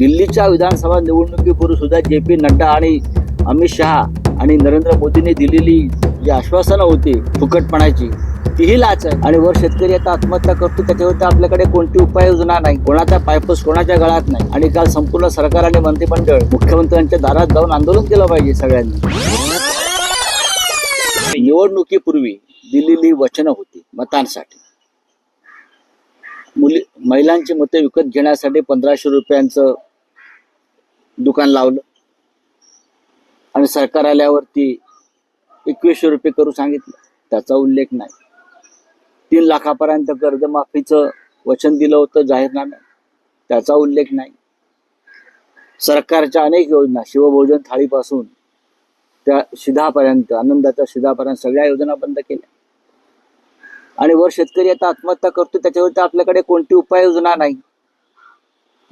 दिल्लीच्या विधानसभा निवडणुकीपूर्वी सुद्धा जे पी नड्डा आणि अमित शहा आणि नरेंद्र मोदींनी दिलेली जी आश्वासनं होती फुकटपणाची तीही लाच आहे. आणि वर शेतकरी आता आत्महत्या करतो त्याच्यावरती आपल्याकडे कोणती उपाययोजना नाही. कोणाचा पायपस कोणाच्या गळ्यात नाही. आणि काल संपूर्ण सरकार आणि मंत्रिमंडळ मुख्यमंत्र्यांच्या दारात जाऊन आंदोलन केलं पाहिजे सगळ्यांनी. निवडणुकीपूर्वी दिलेली वचनं होती मतांसाठी. मुली महिलांची मते विकत घेण्यासाठी पंधराशे रुपयांचं दुकान लावलं. आणि सरकार आल्यावरती एकवीसशे रुपये करू सांगितलं. त्याचा उल्लेख नाही. तीन लाखापर्यंत कर्जमाफीचं वचन दिलं होतं जाहीरनाम्यात. त्याचा उल्लेख नाही. सरकारच्या अनेक योजना शिवभोजन थाळीपासून त्या शिधापर्यंत आनंदाच्या शिधापर्यंत सगळ्या योजना बंद केल्या. आणि वर शेतकरी आता आत्महत्या करतो त्याच्यावरती आपल्याकडे कोणती उपाययोजना नाही?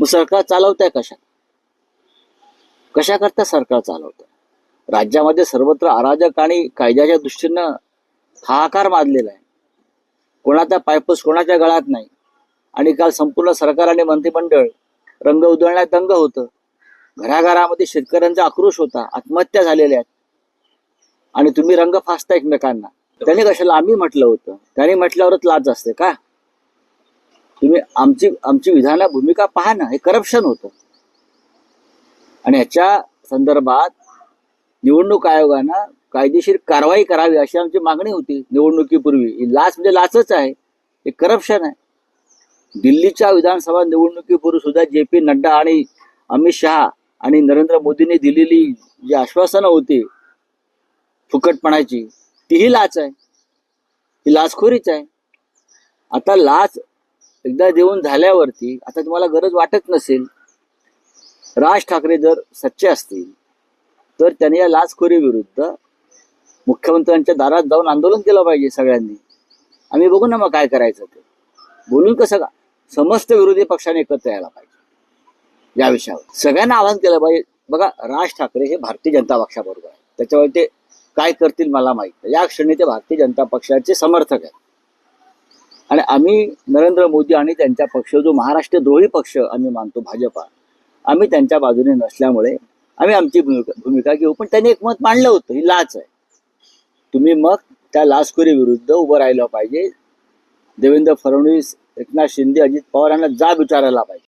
मग सरकार चालवत आहे कशा कशा करता सरकार चालवत? राज्यामध्ये सर्वत्र अराजक आणि कायद्याच्या दृष्टीनं हाहाकार माजलेला आहे. कोणाचा पायपूस कोणाच्या गळ्यात नाही. आणि काल संपूर्ण सरकार आणि मंत्रिमंडळ रंग उधळण्यात दंग होतं. घराघरामध्ये शेतकऱ्यांचा आक्रोश होता आत्महत्या झालेल्या आहेत. आणि तुम्ही रंग फासता एकमेकांना. त्याने कशाला आम्ही म्हटलं होतं? त्याने म्हटल्यावरच लाज असते का? तुम्ही आमची आमची विधाना भूमिका पहा ना हे करप्शन होतं. आणि याच्या संदर्भात निवडणूक आयोगानं कायदेशीर कारवाई करावी अशी आमची मागणी होती निवडणुकीपूर्वी. ही लाच म्हणजे लाचच आहे. हे करप्शन आहे. दिल्लीच्या विधानसभा निवडणुकीपूर्वी सुद्धा जे पी नड्डा आणि अमित शहा आणि नरेंद्र मोदींनी दिलेली जी आश्वासनं होती फुकटपणाची तीही लाच आहे. ही लाचखोरीच आहे. आता लाच एकदा देऊन झाल्यावरती आता तुम्हाला गरज वाटत नसेल राज ठाकरे जर सच्चे असतील तर त्यांनी या लाचखोरी विरुद्ध मुख्यमंत्र्यांच्या दारात जाऊन आंदोलन केलं पाहिजे सगळ्यांनी. आम्ही बघू ना मग काय करायचं ते. बोलून कसं का समस्त विरोधी पक्षाने एकत्र यायला पाहिजे. या विषयावर. सगळ्यांना आवाहन केलं पाहिजे. बघा राज ठाकरे हे भारतीय जनता पक्षाबरोबर आहे त्याच्यावर ते काय करतील मला माहीत या क्षणी ते भारतीय जनता पक्षाचे समर्थक आहेत. आणि आम्ही नरेंद्र मोदी आणि त्यांचा पक्ष जो महाराष्ट्र द्रोही पक्ष आम्ही मानतो भाजपा आम्ही त्यांच्या बाजूने नसल्यामुळे आम्ही आमची भूमिका भूमिका घेऊ. पण त्यांनी एक मत मांडलं होतं. ही लाच आहे. तुम्ही मग त्या लाचखोरी विरुद्ध उभं राहिलं पाहिजे. देवेंद्र फडणवीस एकनाथ शिंदे अजित पवार यांना जाब विचारायला पाहिजे.